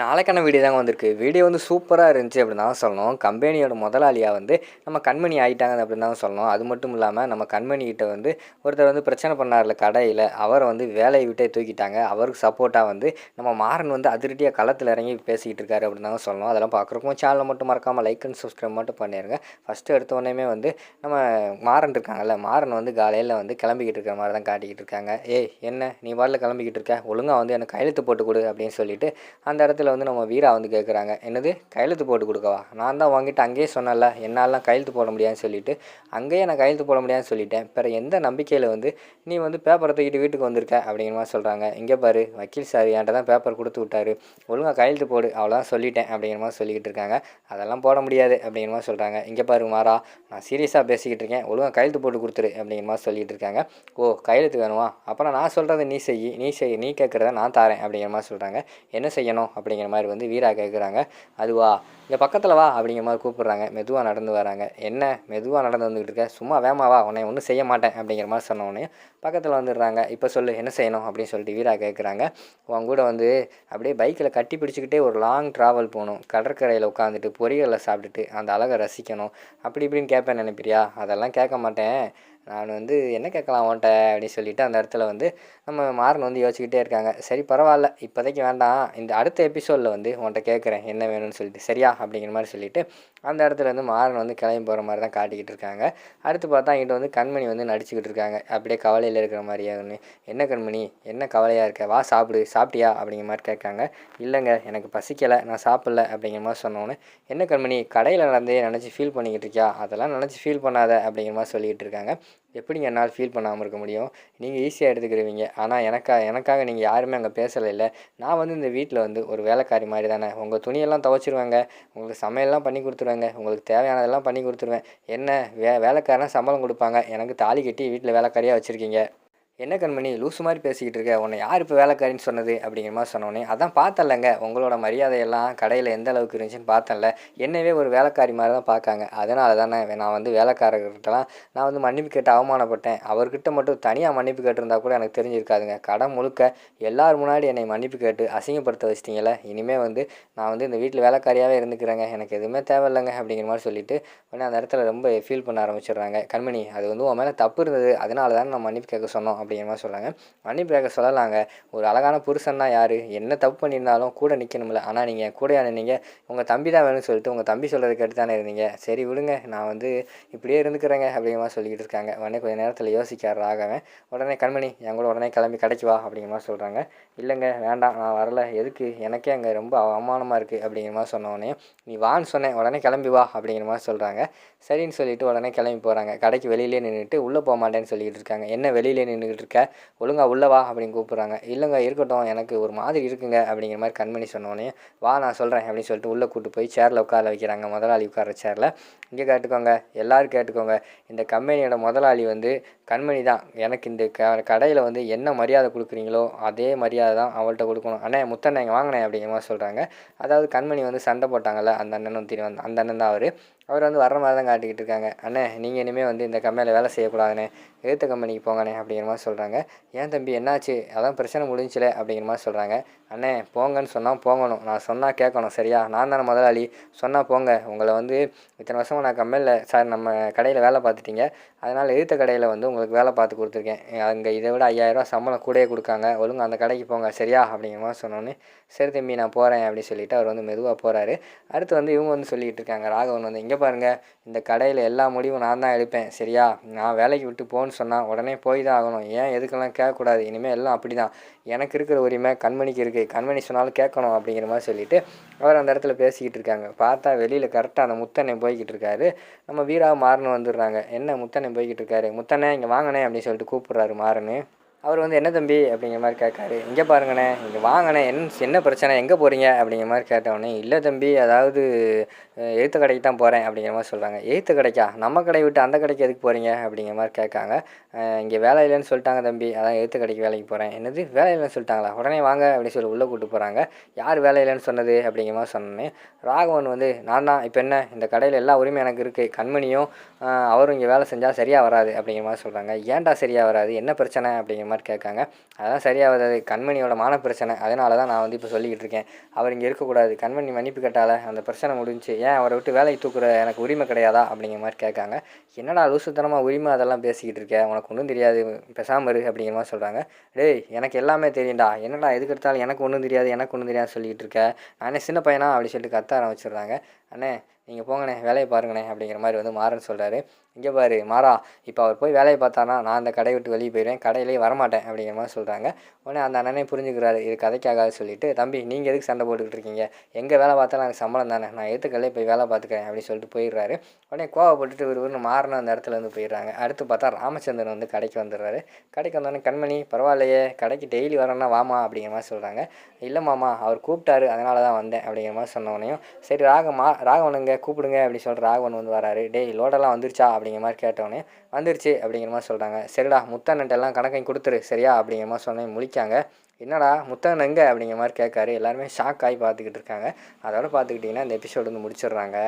நாளைக்கான வீடியோ தாங்க வந்திருக்கு. வீடியோ வந்து சூப்பராக இருந்துச்சு அப்படின்னு தான் சொல்லணும். கம்பெனியோட முதலாளியாக வந்து நம்ம கண்மணி ஆகிட்டாங்க அப்படின்னு தான் சொல்லணும். அது மட்டும் இல்லாமல் நம்ம கண்மணிக்கிட்ட வந்து ஒருத்தர் வந்து பிரச்சனை பண்ணார்ல கடையில் அவரை வந்து வேலையை விட்டே தூக்கிட்டாங்க. அவருக்கு சப்போர்ட்டாக வந்து நம்ம மாறன் வந்து அதிரடியாக களத்தில் இறங்கி பேசிக்கிட்டு இருக்காரு அப்படின்னு தான் சொல்லணும். அதெல்லாம் பார்க்குறக்கும் சேனலை மட்டும் மறக்காமல் லைக் அண்ட் சப்ஸ்கிரைப் மட்டும் பண்ணிடுங்க ஃபஸ்ட்டு எடுத்த உடனே வந்து நம்ம மாறன் இருக்காங்கல்ல மாறன் வந்து காலையில் வந்து கிளம்பிக்கிட்டு இருக்கிற மாதிரி தான் காட்டிக்கிட்டு இருக்காங்க. ஏய் என்ன? நீ பாட்டில் கிளம்பிக்கிட்டு இருக்க? ஒழுங்காக வந்து எனக்கு கையெழுத்து போட்டு கொடு அப்படின்னு சொல்லிட்டு அந்த இடத்துல வந்து நம்ம வீரா வந்து கேட்குறாங்க என்னது? கையெழுத்து போட்டு கொடுக்கவா? நான் தான் வாங்கிட்டு அங்கேயே சொன்னல என்னாலாம் கையெழுத்து போட முடியாதுன்னு சொல்லிட்டு. அங்கேயே நான் கையெழுத்து போட முடியாதுன்னு சொல்லிட்டேன். பிற எந்த நம்பிக்கையில் வந்து நீ வந்து பேப்பரை தூக்கிட்டு வீட்டுக்கு வந்திருக்க? அப்படிங்கிற மாதிரி சொல்கிறாங்க இங்கே பாரு வக்கீல் சார் என்கிட்ட தான் பேப்பர் கொடுத்து விட்டாரு. ஒழுங்காக கையெழுத்து போடு அவ்வளோதான் சொல்லிட்டேன். அப்படிங்கிற மாதிரி சொல்லிக்கிட்டு இருக்காங்க. அதெல்லாம் போட முடியாது அப்படிங்கிற மாதிரி சொல்கிறாங்க இங்கே பாரு மாறா நான் சீரியஸாக பேசிக்கிட்டு இருக்கேன். ஒழுங்காக கையெழுத்து போட்டு கொடுத்துரு. அப்படிங்கிற மாதிரி சொல்லிட்டு இருக்காங்க. ஓ கையெழுத்து வேணுமா? அப்புறம் நான் சொல்கிறத நீ செய் நீ செய் நீ கேட்குறத நான் தாரேன். அப்படிங்கிற மாதிரி சொல்கிறாங்க என்ன செய்யணும்? அப்படிங்கிற மாதிரி வந்து வீரா கேட்குறாங்க அதுவா இங்கே பக்கத்தில் வா அப்படிங்கிற மாதிரி கூப்பிட்றாங்க. மெதுவாக நடந்து வராங்க. என்ன? மெதுவாக நடந்து வந்துக்கிட்டு இருக்க? சும்மா வேமாவா உன்னை ஒன்றும் செய்ய மாட்டேன் அப்படிங்கிற மாதிரி சொன்னோடனே பக்கத்தில் வந்துடுறாங்க. இப்போ சொல்லு என்ன செய்யணும்? அப்படின்னு சொல்லிட்டு வீரா கேட்குறாங்க உன் கூட வந்து அப்படியே பைக்கில் கட்டி பிடிச்சிக்கிட்டே ஒரு லாங் ட்ராவல் போகணும். கடற்கரையில் உட்காந்துட்டு பொரியலை சாப்பிட்டுட்டு அந்த அழகை ரசிக்கணும். அப்படி இப்படின்னு கேட்பேன் நினைப்பிரியா அதெல்லாம் கேட்க மாட்டேன். நான் வந்து என்ன கேட்கலாம் அவன்கிட்ட அப்படின்னு சொல்லிட்டு அந்த இடத்துல வந்து நம்ம மாறன் வந்து யோசிச்சுக்கிட்டே இருக்காங்க. சரி பரவாயில்ல. இப்போதைக்கு வேண்டாம். இந்த அடுத்த எபிசோடில் வந்து உன்கிட்ட கேட்குறேன். என்ன வேணும்னு சொல்லிட்டு. சரியா? அப்படிங்கிற மாதிரி சொல்லிட்டு அந்த இடத்துல வந்து மாறன் வந்து கிளம்பி போகிற மாதிரி தான் காட்டிக்கிட்டு இருக்காங்க. அடுத்து பார்த்தா இங்கிட்ட வந்து கண்மணி வந்து நடிச்சுக்கிட்டு இருக்காங்க. அப்படியே கவலையில் இருக்கிற மாதிரியே ஒன்று என்ன கண்மணி? என்ன கவலையாக இருக்க? வா சாப்பிடு. சாப்பிட்டியா? அப்படிங்கிற மாதிரி கேட்காங்க. இல்லைங்க. எனக்கு பசிக்கலை. நான் சாப்பிடல. அப்படிங்கிற மாதிரி சொன்னோன்னே என்ன கண்மணி? கடையில் நடந்தே நினச்சி ஃபீல் பண்ணிக்கிட்டு இருக்கியா? அதெல்லாம் நினச்சி ஃபீல் பண்ணாத. அப்படிங்கிற மாதிரி சொல்லிக்கிட்டு இருக்காங்க. எப்படிங்க என்னால் ஃபீல் பண்ணாமல் இருக்க முடியும்? நீங்கள் ஈஸியாக எடுத்துக்கிடுவீங்க ஆனால் எனக்காக எனக்காக நீங்கள் யாருமே அங்கே பேசலை இல்லை. நான் வந்து இந்த வீட்டில் வந்து ஒரு வேலைக்காரி மாதிரி தானே. உங்கள் துணியெல்லாம் துவச்சிருவாங்க. உங்களுக்கு சமையல்லாம் பண்ணி கொடுத்துருவாங்க. உங்களுக்கு தேவையானதெல்லாம் பண்ணி கொடுத்துருவேன். என்ன வே வேலைக்காரனா சம்பளம் கொடுப்பாங்க. எனக்கு தாலி கட்டி வீட்டில் வேலைக்காரியாக வச்சுருக்கீங்க. என்ன கண்மணி லூசு மாதிரி பேசிக்கிட்டு இருக்க? உன்னை யார் இப்போ வேலைக்காரின்னு சொன்னது? அப்படிங்கிற மாதிரி சொன்னோன்னே அதான் பார்த்தல்லங்க உங்களோட மரியாதையெல்லாம் கடையில் எந்த அளவுக்கு இருந்துச்சுன்னு பார்த்தேன்ல. என்னவே ஒரு வேலைக்காரி மாதிரி தான் பார்க்காங்க. அதனால தானே நான் வந்து வேலைக்காரர்கிட்டலாம் நான் வந்து மன்னிப்பு கேட்டு அவமானப்பட்டேன். அவர்கிட்ட மட்டும் தனியாக மன்னிப்பு கேட்டிருந்தா கூட எனக்கு தெரிஞ்சிருக்காதுங்க. கடை முழுக்க எல்லார் முன்னாடி என்னை மன்னிப்பு கேட்டு அசிங்கப்படுத்த வச்சிட்டிங்களே இனிமேல் வந்து நான் வந்து இந்த வீட்டில் வேலைக்காரியாகவே இருந்துக்கிறேங்க. எனக்கு எதுவுமே தேவையில்லைங்க. அப்படிங்கிற மாதிரி சொல்லிட்டு உடனே அந்த இடத்துல ரொம்ப ஃபீல் பண்ண ஆரம்பிச்சிடுறாங்க. கண்மணி அது வந்து உன் மேலே தப்பு இருந்தது. அதனால தான் நான் மன்னிப்பு கேட்க சொன்னோம். அப்படிங்கிற மாதிரி சொல்கிறாங்க மணி பிரேக்கர் சொல்லலாங்க. ஒரு அழகான புருஷன்னா யார்? என்ன தப்பு பண்ணியிருந்தாலும் கூட நிற்கணும்ல ஆனால் நீங்கள் கூட நின்னீங்க உங்கள் தம்பி தான் வேணும்னு சொல்லிட்டு உங்கள் தம்பி சொல்கிறதுக்கு கேட்டு தானே இருந்தீங்க. சரி விடுங்க. நான் வந்து இப்படியே இருந்துக்கிறேங்க அப்படிங்கிற மாதிரி சொல்லிக்கிட்டு இருக்காங்க. உடனே கொஞ்சம் நேரத்தில் யோசிக்கார் ராகவன் உடனே கண்மணி என் கூட உடனே கிளம்பி கடைக்கு வா அப்படிங்கிற மாதிரி சொல்கிறாங்க இல்லைங்க வேண்டாம். நான் வரல. எதுக்கு? எனக்கே அங்கே ரொம்ப அவமானமாக இருக்குது அப்படிங்கிற மாதிரி சொன்ன உடனே நீ வான்னு சொன்னேன். உடனே கிளம்பி வா அப்படிங்கிற மாதிரி சொல்கிறாங்க சரின்னு சொல்லிட்டு உடனே கிளம்பி போகிறாங்க கடைக்கு வெளியிலே நின்றுட்டு உள்ளே போக மாட்டேன்னு சொல்லிட்டு இருக்காங்க. என்ன வெளியிலே நின்றுக்கிட்டு இருக்க ஒழுங்கா உள்ளே வா அப்படின்னு கூப்பிட்றாங்க. இல்லைங்க இருக்கட்டும். எனக்கு ஒரு மாதிரி இருக்குங்க அப்படிங்கிற மாதிரி கண்மணி சொன்னோடனே வா நான் சொல்கிறேன் அப்படின்னு சொல்லிட்டு உள்ளே கூட்டு போய் சேரில் உட்கார வைக்கிறாங்க. முதலாளி உட்கார சேரில் இங்கே கேட்டுக்கோங்க. எல்லோரும் கேட்டுக்கோங்க. இந்த கம்பெனியோட முதலாளி வந்து கண்மணி தான். எனக்கு இந்த க கடையில் வந்து என்ன மரியாதை கொடுக்குறீங்களோ அதே மரியாதை தான் அவள்கிட்ட கொடுக்கணும். அண்ணே முத்தண்ணே இங்கே வாங்கினேன் அப்படிங்கிற மாதிரி சொல்கிறாங்க அதாவது கண்மணி வந்து சண்டை போட்டாங்கல்ல அந்த அண்ணனும் தெரியும் அந்த அண்ணன் தான் அவர். அவர் வந்து வர்ற மாதிரி தான் காட்டிக்கிட்டு இருக்காங்க. அண்ணே நீங்கள் இனிமேல் வந்து இந்த கம்பெனியில் வேலை செய்யக்கூடாதுண்ணே. எழுத்த கம்பெனிக்கு போங்கண்ணே அப்படிங்கிற மாதிரி சொல்கிறாங்க ஏன் தம்பி என்னாச்சு? அதான் பிரச்சனை முடிஞ்சில அப்படிங்கிற மாதிரி சொல்கிறாங்க அண்ணே போங்கன்னு சொன்னால் போங்கணும். நான் சொன்னால் கேட்கணும் சரியா? நான் தானே முதலாளி. சொன்னால் போங்க. உங்களை வந்து இத்தனை வருஷமாக நான் கம்பெனியில் சார் நம்ம கடையில் வேலை பார்த்துட்டீங்க. அதனால் எழுத்த கடையில் வந்து உங்களுக்கு வேலை பார்த்து கொடுத்துருக்கேன். அங்கே இதை விட ஐயாயிரரூவா சம்பளம் கூடயே கொடுக்காங்க. ஒழுங்கு அந்த கடைக்கு போங்க சரியா? அப்படிங்கிற மாதிரி சொன்னோன்னே சரி தம்பி நான் போகிறேன் அப்படின்னு சொல்லிட்டு அவர் வந்து மெதுவாக போகிறாரு அடுத்து வந்து இவங்க வந்து சொல்லிகிட்டு இருக்காங்க. ராகவன் வந்து இங்கே பாருங்கள் இந்த கடையில் எல்லா முடிவும் நான் தான் எடுப்பேன். சரியா? நான் வேலைக்கு விட்டு போன்னு சொன்னால் உடனே போய் தான் ஆகணும். ஏன் எதுக்கெல்லாம் கேட்கக்கூடாது? இனிமேல் எல்லாம் அப்படி தான் எனக்கு இருக்கிற உரிமை கண்மணிக்கு இருக்குது கண்மணி சொன்னாலும் கேட்கணும் அப்படிங்கிற மாதிரி சொல்லிவிட்டு அவர் அந்த இடத்துல பேசிக்கிட்டு இருக்காங்க. பார்த்தா வெளியில் கரெக்டாக அந்த முத்தனை போய்கிட்டு இருக்காரு. நம்ம வீராக மாறணும் வந்துடுறாங்க. என்ன முத்தனை போய்கிட்டு இருக்காரு? முத்தனை இங்கே வாங்கினேன் அப்படின்னு சொல்லிட்டு கூப்பிட்றாரு மாறனு. அவர் வந்து என்ன தம்பி? அப்படிங்கிற மாதிரி கேட்காரு. இங்கே பாருங்கண்ணே இங்கே வாங்கண்ணே என்ன என்ன பிரச்சனை எங்கே போகிறீங்க அப்படிங்கிற மாதிரி கேட்டவொடனே இல்லை தம்பி அதாவது எழுத்து கடைக்கு தான் போகிறேன் அப்படிங்கிற மாதிரி சொல்கிறாங்க எழுத்து கடைக்கா? நம்ம கடை விட்டு அந்த கடைக்கு எதுக்கு போகிறீங்க அப்படிங்கிற மாதிரி கேட்காங்க. இங்கே வேலை இல்லைன்னு சொல்லிட்டாங்க தம்பி. அதான் எழுத்து கடைக்கு வேலைக்கு போகிறேன் என்னது? வேலை இல்லைன்னு சொல்லிட்டாங்களா? உடனே வாங்க அப்படின்னு சொல்லி உள்ளே கூட்டு போகிறாங்க யார் வேலை இல்லைன்னு சொன்னது? அப்படிங்கிற மாதிரி சொன்னேன் ராகவன் வந்து நான் தான். இப்போ என்ன? இந்த கடையில் எல்லா உரிமையும் எனக்கு இருக்குது கண்மணியும் அவரும் இங்கே வேலை செஞ்சால் சரியாக வராது. அப்படிங்கிற மாதிரி சொல்கிறாங்க ஏன்டா சரியாக வராது? என்ன பிரச்சனை? அப்படிங்கிற மாதிரி கேட்காங்க. அதெல்லாம் சரியாகாது. கண்மணியோட மான பிரச்சனை அதனால தான் நான் வந்து இப்போ சொல்லிக்கிட்டு இருக்கேன். அவர் இங்கே இருக்கக்கூடாது. கண்மணி மன்னிப்பு கேட்டால அந்த பிரச்சனை முடிஞ்சு ஏன் அவரை விட்டு வேலைக்கு தூக்குற எனக்கு உரிமை கிடையாதா? அப்படிங்கிற மாதிரி கேட்காங்க. என்னடா லூசுத்தனமாக உரிமை அதெல்லாம் பேசிக்கிட்டு இருக்க? உனக்கு ஒன்றும் தெரியாது. பேசாமல் இரு அப்படிங்கிற மாதிரி சொல்கிறாங்க டேய் எனக்கு எல்லாமே தெரியும்டா. என்னடா எதுக்கு எடுத்தாலும் எனக்கு ஒன்றும் தெரியாது எனக்கு ஒன்றும் தெரியாது சொல்லிக்கிட்டு இருக்க? நானே சின்ன பையனா? அப்படி சொல்லிட்டு கத்த ஆரம்பிச்சிடுறாங்க. அண்ணே நீங்கள் போங்கண்ணே வேலையை பாருங்கண்ணே அப்படிங்கிற மாதிரி வந்து மாறன் சொல்கிறாரு இங்கே பாரு மாறா இப்போ அவர் போய் வேலையை பார்த்தானா நான் அந்த கடையை விட்டு வெளியே போயிடுவேன் கடையிலேயே வரமாட்டேன் அப்படிங்கிற மாதிரி சொல்கிறாங்க உடனே அந்த அண்ணனே புரிஞ்சுக்கிறாரு இது கதைக்காகாது சொல்லிட்டு தம்பி நீங்கள் எதுக்கு சண்டை போட்டுக்கிட்டு இருக்கீங்க? எங்கே வேலை பார்த்தாலும் எனக்கு சம்பளம் தானே நான் ஏற்றுக்கல்லே போய் வேலை பார்த்துக்கிறேன் அப்படின்னு சொல்லிட்டு போயிடுறாரு. உடனே கோவப்பட்டுட்டு விறுவிறுன்னு மாறின அந்த இடத்துல இருந்து போயிடுறாங்க. அடுத்து பார்த்தா ராமச்சந்திரன் வந்து கடைக்கு வந்துடுறாரு. கடைக்கு வந்தோடனே கண்மணி பரவாயில்லையே கடைக்கு டெய்லி வரேன்னா வாமா அப்படிங்கிற மாதிரி சொல்கிறாங்க இல்லை மாமா அவர் கூப்பிட்டாரு அதனால தான் வந்தேன் அப்படிங்கிற மாதிரி சொன்ன உடனே சரி ராகமா ராகவனுங்க கூப்பிடுங்க அப்படி சொல்கிற ராகவன் வந்து வராரு. டேய் லோடெல்லாம் வந்துருச்சா? அப்படிங்கிற மாதிரி கேட்டோன்னே வந்துருச்சு அப்படிங்கிற மாதிரி சொல்கிறாங்க சரிடா முத்தண்ணன்ட்டெல்லாம் கணக்கையும் கொடுத்துரு சரியா? அப்படிங்கிற மாதிரி சொன்னேன் முழிக்காங்க. என்னடா முத்தன் எங்கே? அப்படிங்கிற மாதிரி கேட்காரு. எல்லாருமே ஷாக் ஆகி பார்த்துக்கிட்டு இருக்காங்க. அதோட பார்த்துக்கிட்டிங்கன்னா இந்த எபிசோடு வந்து முடிச்சிடுறாங்க.